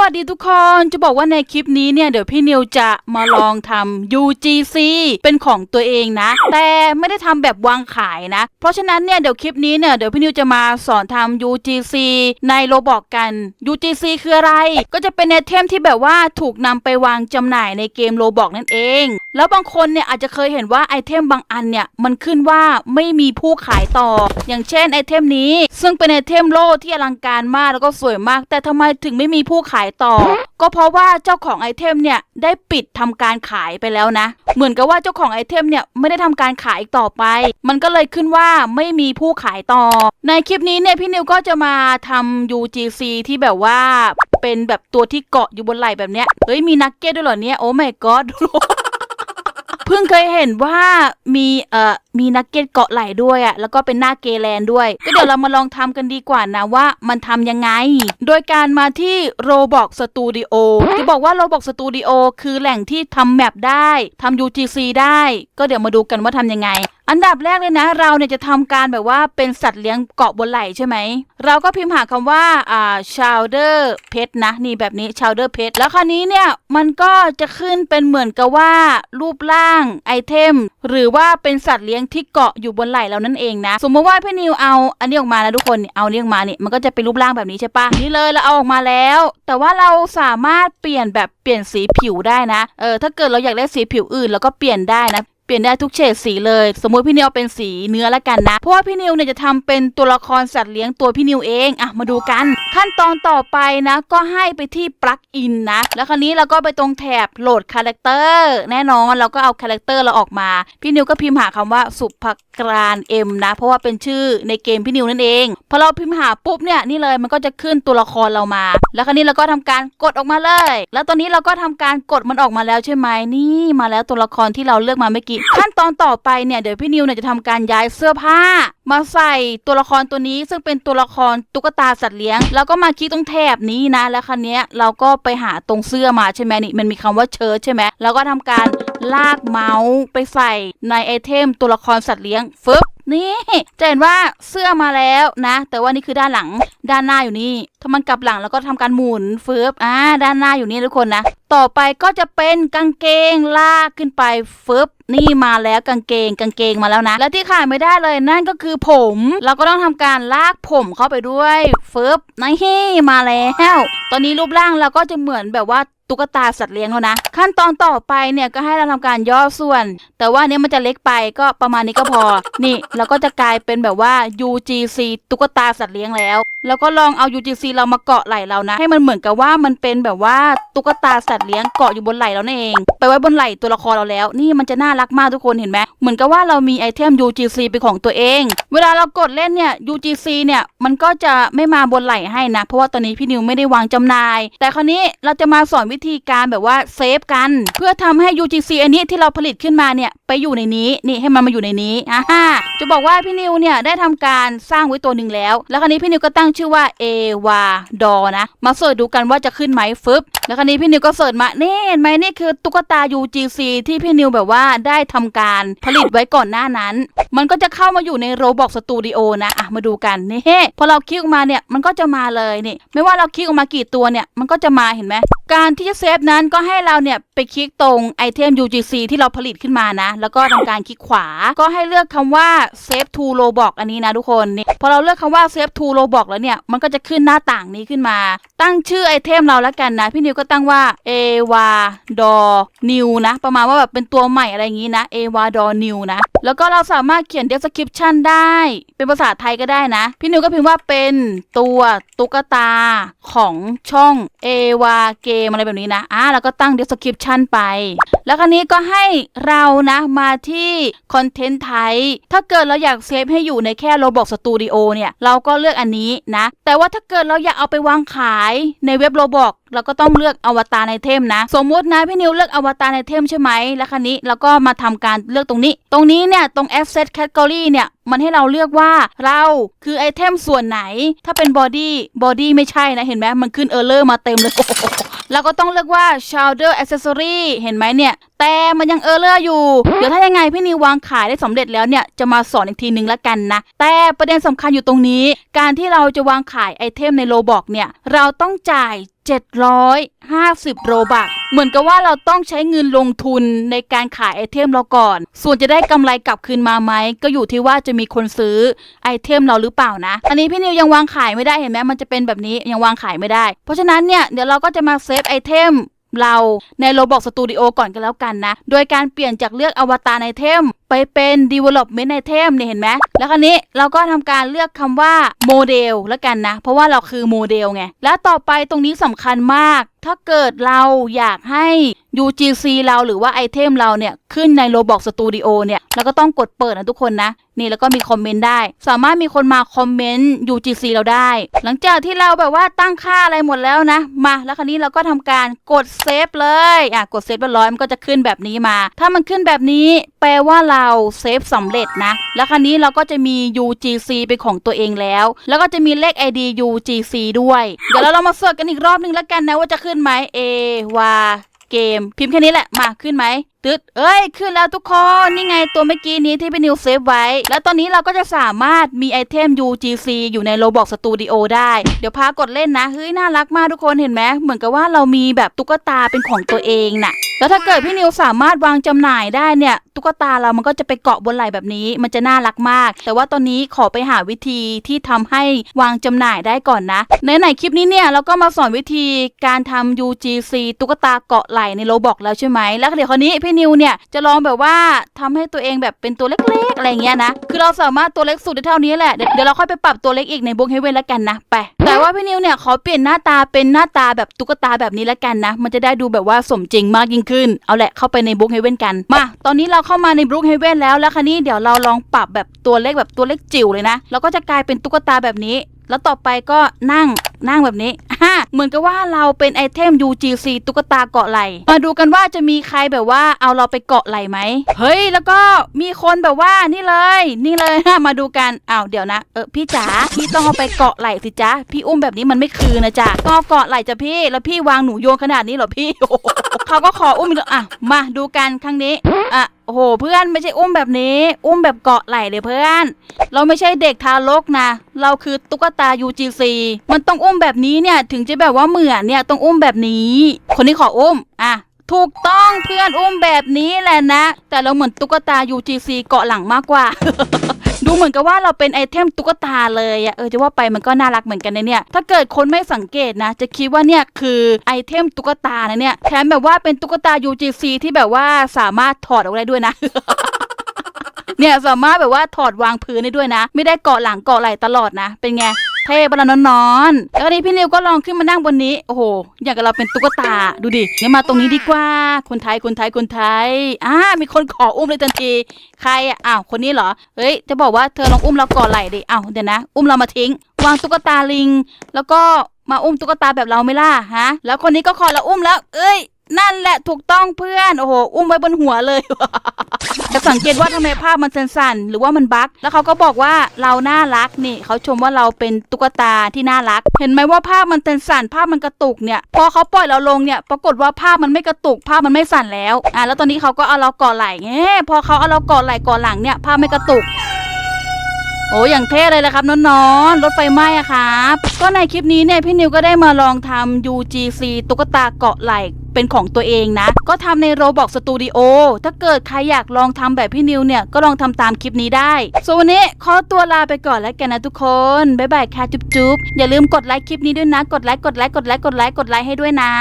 วัสดีทุกคนจะบอกว่าในคลิปนี้เนี่ยเดี๋ยวพี่นิวจะมาลองทำ UGC เป็นของตัวเองนะ แต่ไม่ได้ทำแบบวางขายนะ เพราะฉะนั้นเนี่ยเดี๋ยวคลิปนี้เนี่ยเดี๋ยวพี่นิวจะมาสอนทำ UGC ในโรบอกกัน UGC คืออะไร ก็จะเป็นไอเทมที่แบบว่าถูกนำไปวางจำหน่ายในเกมโรบอกนั่นเองแล้วบางคนเนี่ยอาจจะเคยเห็นว่าไอเทมบางอันเนี่ยมันขึ้นว่าไม่มีผู้ขายต่อ อย่างเช่นไอเทมนี้ ซึ่งเป็นไอเทมโล่ที่อลังการมากแล้วก็สวยมาก แต่ทำไมถึงไม่มีผู้ขายต่อ ก็เพราะว่าเจ้าของไอเทมเนี่ยได้ปิดทำการขายไปแล้วนะ เหมือนกับว่าเจ้าของไอเทมเนี่ยไม่ได้ทำการขายอีกต่อไป มันก็เลยขึ้นว่าไม่มีผู้ขายต่อ ในคลิปนี้เนี่ยพี่นิวก็จะมาทำ UGC ที่แบบว่าเป็นแบบตัวที่เกาะอยู่บนไหล่แบบเนี้ยเฮ้ยมีนักเก็ตด้วยเหรอเนี่ยโอ้ my god เพิ่งเคยเห็นว่ามีเอ่อมีนักเก็ตเกาะไหลด้วยอะแล้วก็เป็นหน้าเกแลนด้วย ก็เดี๋ยวเรามาลองทำกันดีกว่านะว่ามันทำยังไง โดยการมาที่ Roblox Studio ที่บอกว่า Roblox Studio คือแหล่งที่ทำแมปได้ทำ UGC ได้ ก็เดี๋ยวมาดูกันว่าทำยังไง อันดับแรกเลยนะ เราเนี่ยจะทำการแบบว่าเป็นสัตว์เลี้ยงเกาะบนไหล่ใช่ไหม เราก็พิมพ์หาคำว่าอ่า chowder pet นะ นี่แบบนี้ chowder pet แล้วคราวนี้เนี่ย มันก็จะขึ้นเป็นเหมือนกับว่ารูปร่างไอเทม หรือว่าเป็นสัตว์เลี้ยงที่เกาะอยู่บนไหล่เรานั่นเองนะ สมมติว่าพี่นิวเอาอันนี้ออกมานะทุกคนเอาอันนี้ออกมาเนี่ยมันก็จะเป็นรูปร่างแบบนี้ใช่ปะนี่เลยเราเอาออกมาแล้ว แต่ว่าเราสามารถเปลี่ยนแบบเปลี่ยนสีผิวได้นะเออถ้าเกิดเราอยากได้สีผิวอื่นเราก็เปลี่ยนได้นะ ปลี่ยนได้ทุกเฉดสีเลย สมมุติพี่นิวเอาเป็นสีเนื้อละกันนะ เพราะว่าพี่นิวเนี่ยจะทำเป็นตัวละครสัตว์เลี้ยงตัวพี่นิวเองอะมาดูกัน ขั้นตอนต่อไปนะ ก็ให้ไปที่ปลั๊กอินนะ แล้วคราวนี้เราก็ไปตรงแถบโหลดคาแรคเตอร์แน่นอนเราก็เอาคาแรคเตอร์เราออกมา พี่นิวก็พิมพ์หาคำว่าสุภกรานเอ็มนะ เพราะว่าเป็นชื่อในเกมพี่นิวนั่นเองพอเราพิมพ์หาปุ๊บเนี่ยนี่เลยมันก็จะขึ้นตัวละครเรามา แล้วคราวนี้เราก็ทำการกดออกมาเลย แล้วตอนนี้เราก็ทำการกดมันออกมาแล้วใช่ไหมนี่มาแล้วตัวละครที่เราเลือกมาเมื่อกี้ขั้นตอนต่อไปเนี่ยเดี๋ยวพี่นิวเนี่ยจะทำการย้ายเสื้อผ้า มาใส่ตัวละครตัวนี้ซึ่งเป็นตัวละครตุ๊กตาสัตว์เลี้ยง แล้วก็มาคลิกตรงแถบนี้นะ แล้วครั้นี้เราก็ไปหาตรงเสื้อมาใช่ไหมนี่มันมีคำว่าเชิ้ตใช่ไหมแล้วก็ทำการ ลากเมาส์ไปใส่ในไอเทมตัวละครสัตว์เลี้ยงฟึบนี่จะเห็นว่าเสื้อมาแล้วนะ แต่ว่านี่คือด้านหลังด้านหน้าอยู่นี่ ถ้ามันกลับหลังแล้วก็ทำการหมุนฟึบอ่าด้านหน้าอยู่นี่ทุกคนนะ ต่อไปก็จะเป็นกางเกงลากขึ้นไปฟึบนี่มาแล้วกางเกงกางเกงมาแล้วนะ และที่ขาดไม่ได้เลยนั่นก็คือผม เราก็ต้องทำการลากผมเข้าไปด้วยฟึบนี่มาแล้ว ตอนนี้รูปร่างเราก็จะเหมือนแบบว่า ตุ๊กตาสัตว์เลี้ยงแล้วนะ ขั้นตอนต่อไปเนี่ยก็ให้เราทำการย่อส่วน แต่ว่านเนี้ยมันจะเล็กไปก็ประมาณนี้ก็พอ นี่เราก็จะกลายเป็นแบบว่า UGC ตุ๊กตาสัตว์เลี้ยงแล้ว แล้วก็ลองเอา UGC เรามาเกาะไหล่เรานะ ให้มันเหมือนกับว่ามันเป็นแบบว่าตุ๊กตาสัตว์เลี้ยงเกาะอยู่บนไหล่เราเอง ไปไว้บนไหล่ตัวละครเราแล้ว นี่มันจะน่ารักมากทุกคนเห็นไหมเหมือนกับว่าเรามีไอเทม UGC เป็นของตัวเอง เวลาเรากดเล่นเนี่ย UGC เนี่ยมันก็จะไม่มาบนไหล่ให้นะ เพราะว่าตอนนี้พี่นิวไม่ได้วางจำหน่าย แต่คราวนี้เราจะมาสอนวิธีการแบบว่าเซฟกัน เพื่อทำให้ UGC อันนี้ที่เราผลิตขึ้นมาเนี่ยไปอยู่ในนี้นี่ให้มันมาอยู่ในนี้อ่าฮะจะบอกว่าพี่นิวเนี่ยได้ทำการสร้างไว้ตัวหนึ่งแล้ว แล้วคราวนี้พี่นิวก็ตั้งชื่อว่าเอวาดอนะ มาเสิร์ชดูกันว่าจะขึ้นไหมฟึบแล้วคราวนี้พี่นิวก็เสิร์ชมานี่เห็นไหมนี่คือตุ๊กตา UGC ที่พี่นิวแบบว่าได้ทำการผลิตไว้ก่อนหน้านั้น มันก็จะเข้ามาอยู่ใน Roblox Studio นะอะมาดูกันนี่พอเราคลิกออกมาเนี่ยมันก็จะมาเลยนี่ไม่ว่าเราคลิกออกมากี่ตัวเนี่ยมันก็จะมาเห็นไหมการที่จะเซฟนั้นก็ให้เราเนี่ยไปคลิกตรงไอเทม UGC ที่เราผลิตขึ้นมานะ แล้วก็ทำการคลิกขวา ก็ให้เลือกคำว่า Save to Roblox อันนี้นะทุกคนนี่พอเราเลือกคำว่า Save to Roblox แล้วเนี่ย มันก็จะขึ้นหน้าต่างนี้ขึ้นมา ตั้งชื่อไอเทมเราแล้วกันนะ พี่นิวก็ตั้งว่า a w a d o new นะ ประมาณว่าแบบเป็นตัวใหม่อะไรอย่างนี้นะ a w a d o new นะ แล้วก็เราสามารถเขียน description ได้ เป็นภาษาไทยก็ได้นะ พี่นิวก็พิมพ์ว่าเป็นตัวตุ๊กตาของช่อง a w a game อะไรแบบนี้นะอะแล้วก็ตั้ง description ไป แล้วคราวนี้ก็ให้เรานะมาที่คอนเทนต์ไทยถ้าเกิดเราอยากเซฟให้อยู่ในแค่ Roblox Studio เนี่ย เราก็เลือกอันนี้นะ แต่ว่าถ้าเกิดเราอยากเอาไปวางขายในเว็บ Roblox เราก็ต้องเลือกอวตารในเทมนะ สมมตินะพี่นิวเลือกอวตารในเทมใช่ไหมแล้วคันนี้เราก็มาทำการเลือกตรงนี้ ตรงนี้เนี่ยตรง F set Category เนี่ยมันให้เราเลือกว่าเราคือไอเทมส่วนไหน ถ้าเป็นบอดี้บอดี้ไม่ใช่นะ เห็นไหมมันขึ้นเออร์เลอร์มาเต็มเลยเราก็ต้องเลือกว่า shoulder accessory เห็นไหมเนี่ย แต่มันยังเออเลอร์อยู่ เดี๋ยวถ้ายังไงพี่นิววางขายได้สำเร็จแล้วเนี่ยจะมาสอนอีกทีนึงละกันนะ แต่ประเด็นสำคัญอยู่ตรงนี้ การที่เราจะวางขายไอเทมในโลบอกเนี่ย เราต้องจ่าย 750 โรบักเหมือนกับว่าเราต้องใช้เงินลงทุนในการขายไอเทมเราก่อน ส่วนจะได้กำไรกลับคืนมาไหม ก็อยู่ที่ว่าจะมีคนซื้อไอเทมเราหรือเปล่านะ อันนี้พี่นิวยังวางขายไม่ได้เห็นไหมมันจะเป็นแบบนี้ยังวางขายไม่ได้ เพราะฉะนั้นเนี่ยเดี๋ยวเราก็จะมาเซฟไอเทม เราในโรบอกสตูดิโอก่อนกันแล้วกันนะ โดยการเปลี่ยนจากเลือกอวตารไอเทม ไปเป็น Development Item เนี่ยเห็นไหมแล้วคราวนี้เราก็ทำการเลือกคำว่าโมเดลแล้วกันนะ เพราะว่าเราคือโมเดลไง แล้วต่อไปตรงนี้สำคัญมาก ถ้าเกิดเราอยากให้ UGC เราหรือว่าไอเทมเราเนี่ย ขึ้นใน Roblox Studio เนี่ยเราก็ต้องกดเปิดนะทุกคนนะ นี่แล้วก็มีคอมเมนต์ได้ สามารถมีคนมาคอมเมนต์ UGC เราได้ หลังจากที่เราแบบว่าตั้งค่าอะไรหมดแล้วนะ มา แล้วคราวนี้เราก็ทำการกดเซฟเลย อะ กดเซฟเรียบร้อยมันก็จะขึ้นแบบนี้มา ถ้ามันขึ้นแบบนี้ แปลว่าเราเซฟสำเร็จนะ แล้วคราวนี้เราก็จะมี UGC เป็นของตัวเองแล้ว แล้วก็จะมีเลข ID UGC ด้วย เดี๋ยวเราเรามาเสิร์ชกันอีกรอบนึงแล้วกันนะว่าจะขึ้นไหม A วาเกม พิมพ์แค่นี้แหละ มาขึ้นไหมตึ๊ดเอ้ย ขึ้นแล้วทุกคน นี่ไงตัวเมื่อกี้นี้ที่เป็นนิวเซฟไว้ แล้วตอนนี้เราก็จะสามารถมีไอเทม UGC อยู่ใน Roblox Studio ได้ เดี๋ยวพากดเล่นนะ เฮ้ย น่ารักมากทุกคนเห็นไหมเหมือนกับว่าเรามีแบบตุ๊กตาเป็นของตัวเองน่ะ แล้วถ้าเกิดพี่นิวสามารถวางจำหน่ายได้เนี่ย ตุ๊กตาเรามันก็จะไปเกาะบนไหล่แบบนี้ มันจะน่ารักมาก แต่ว่าตอนนี้ขอไปหาวิธีที่ทำให้วางจำหน่ายได้ก่อนนะ ในไหนๆคลิปนี้เนี่ยเราก็มาสอนวิธีการทำ UGC ตุ๊กตาเกาะไหล่ในโลบอกแล้วใช่ไหม แล้วเดี๋ยวคราวนี้พี่นิวเนี่ยจะลองแบบว่าทำให้ตัวเองแบบเป็นตัวเล็กๆอะไรเงี้ยนะ คือเราสามารถตัวเล็กสุดได้เท่านี้แหละ เดี๋ยวเดี๋ยวเราค่อยไปปรับตัวเล็กอีกในบงเฮเว่นแล้วกันนะ ไป แต่ว่าพี่นิวเนี่ยขอเปลี่ยนหน้าตาเป็นหน้าตาแบบตุ๊กตาแบบนี้แล้วกันนะ มันจะได้ดูแบบว่าสมจริงมากยิ่งขึ้น เอาแหละเข้าไปในบุ๊กเฮเว่นกัน มา ตอนนี้เราเข้ามาในบุ๊กเฮเว่นแล้ว แล้วคันนี้เดี๋ยวเราลองปรับแบบตัวเล็กแบบตัวเล็กจิ๋วเลยนะ เราก็จะกลายเป็นตุ๊กตาแบบนี้ แล้วต่อไปก็นั่งนั่งแบบนี้ เหมือนกับว่าเราเป็นไอเทม UGC ตุ๊กตาเกาะไหล มาดูกันว่าจะมีใครแบบว่าเอาเราไปเกาะไหลไหม เฮ้ย แล้วก็มีคนแบบว่านี่เลย นี่เลยมาดูกันอ้าวเดี๋ยวนะ เออพี่จ๋าพี่ต้องเอาไปเกาะไหลสิจ๊ะพี่อุ้มแบบนี้มันไม่คือนะจ๊ะก็เกาะไหลจ้ะพี่แล้วพี่วางหนูโยนขนาดนี้เหรอพี่โอ้เขาก็ขออุ้มอีกแล้วอะมาดูกันครั้งนี้อะโอ้โหเพื่อนไม่ใช่อุ้มแบบนี้ อุ้มแบบเกาะไหลเลยเพื่อน เราไม่ใช่เด็กทารกนะ เราคือตุ๊กตา UGC มันต้องอุ้มแบบนี้เนี่ยถึงจะแบบว่าเหมือนเนี่ยต้องอุ้มแบบนี้ คนนี้ขออุ้ม อะถูกต้องเพื่อนอุ้มแบบนี้แหละนะ แต่เราเหมือนตุ๊กตา UGC เกาะหลังมากกว่า ดูเหมือนกับว่าเราเป็นไอเทมตุ๊กตาเลยอะเออจะว่าไปมันก็น่ารักเหมือนกันนะเนี่ย ถ้าเกิดคนไม่สังเกตนะ จะคิดว่าเนี่ยคือไอเทมตุ๊กตานะเนี่ยแถมแบบว่าเป็นตุ๊กตา UGC ที่แบบว่าสามารถถอดออกได้ด้วยนะเนี่ยสามารถแบบว่าถอดวางพื้นได้ด้วยนะ ไม่ได้เกาะหลังเกาะไหล่ตลอดนะ เป็นไง เท่ปะละนอนๆแล้วนี้พี่นิวก็ลองขึ้นมานั่งบนนี้ โอ้โห อย่างกับเราเป็นตุ๊กตา ดูดิงั้นมาตรงนี้ดีกว่า คนไทย คนไทย คนไทย อ่า มีคนขออุ้มเลยทันที ใครอะอ้าว คนนี้เหรอ เฮ้ย จะบอกว่าเธอลองอุ้มเราก่อนไหลดิอ้าว เดี๋ยวนะ อุ้มเรามาทิ้ง วางตุ๊กตาลิง แล้วก็มาอุ้มตุ๊กตาแบบเราไม่ล่ะ ฮะ แล้วคนนี้ก็ขอเราอุ้มแล้ว เอ้ย นั่นแหละถูกต้องเพื่อน โอ้โห อุ้มไว้บนหัวเลย จะสังเกตว่าทำไมภาพมันสั่นๆหรือว่ามันบั๊กแล้วเขาก็บอกว่าเราน่ารักนี่เขาชมว่าเราเป็นตุ๊กตาที่น่ารัก เห็นไหมว่าภาพมันสั่นภาพมันกระตุกเนี่ย พอเขาปล่อยเราลงเนี่ย ปรากฏว่าภาพมันไม่กระตุก ภาพมันไม่สั่นแล้ว อะแล้วตอนนี้เขาก็เอาเรากาะไหล่เงี้พอเขาเอาเรากาะไหล่กาะหลังเนี่ย ภาพไม่กระตุกโอ้อย่างเท่เลยละครับน้องๆรถไฟไหม้อะครับ ก็ในคลิปนี้เนี่ยพี่นิวก็ได้มาลองทำ UGC ตุ๊กตาเกาะไหล่ เป็นของตัวเองนะ ก็ทำใน Roblox Studio ถ้าเกิดใครอยากลองทำแบบพี่นิวเนี่ย ก็ลองทำตามคลิปนี้ได้ส่วนวันนี้ขอตัวลาไปก่อนแล้วกันนะทุกคน บ๊ายบายค่ะจุ๊บจุ๊บอย่าลืมกดไลค์คลิปนี้ด้วยนะ กดไลค์ กดไลค์ กดไลค์ กดไลค์ กดไลค์ให้ด้วยนะ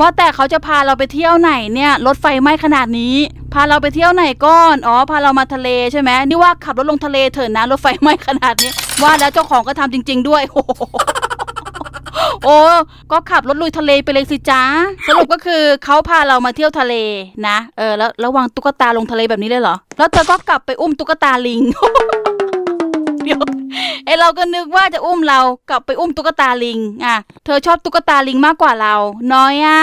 ว่าแต่เขาจะพาเราไปเที่ยวไหนเนี่ย รถไฟไหม้ขนาดนี้ พาเราไปเที่ยวไหนก่อน อ๋อ พาเรามาทะเลใช่ไหมนี่ว่าขับรถลงทะเลเถอะนะ รถไฟไหม้ขนาดนี้ ว่าแล้วเจ้าของก็ทำจริง ๆ ด้วยโอ้ โอ้ก็ขับรถลุยทะเลไปเลยสิจ้าสรุปก็คือเขาพาเรามาเที่ยวทะเลนะ เออแล้วระวังตุ๊กตาลงทะเลแบบนี้เลยเหรอ แล้วเธอก็กลับไปอุ้มตุ๊กตาลิงเดี๋ยวไอเราก็นึกว่าจะอุ้มเรากลับไปอุ้มตุ๊กตาลิง อะ เธอชอบตุ๊กตาลิงมากกว่าเรา น้อยอะ